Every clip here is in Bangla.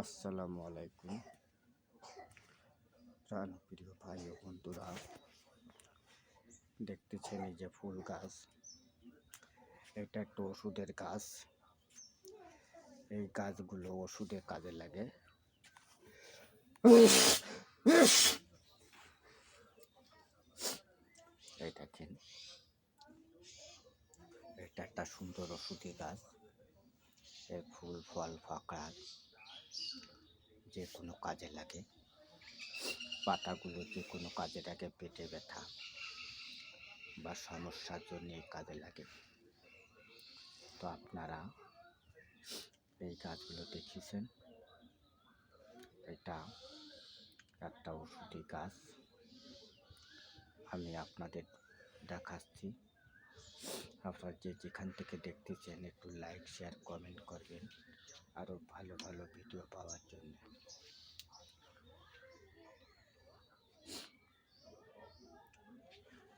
আসসালামু আলাইকুম। প্রাণ প্রিয় ভাই ও বন্ধুরা, দেখতেছেন এই যে ফুল গাছ। এটা একটা ওষুধের গাছ। এই গাছগুলো ওষুধের কাজে লাগে। দেখেন, এটা একটা সুন্দর ওষুধি গাছ। এর ফুল ফল ফাঁকা যে কোনো কাজে লাগে। পাতাগুলো যে কোনো কাজে লাগে, পেটে ব্যথা বা সমস্যার জন্য কাজে লাগে। তো আপনারা এই গাছগুলো দেখেছেন? এটা একটা ওষুধি গাছ। আমি আপনাদের দেখাচ্ছি। আপনারা যে যেখান থেকে দেখতেছেন একটু লাইক শেয়ার কমেন্ট করবেন। আরও ভালো ভালো ভিডিও পাওয়ার জন্য।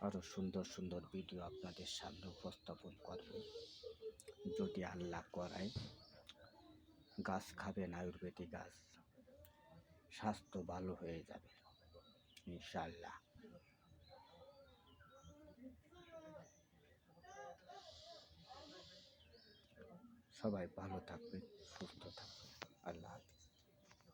আরও সুন্দর সুন্দর ভিডিও আপনাদের সামনে উপস্থাপন করব। যদি আল্লাহ করায়, গাছ খাবেন, আয়ুর্বেদিক গাছ, স্বাস্থ্য ভালো হয়ে যাবে ইনশাল্লাহ সবাই ভালো থাকবেন।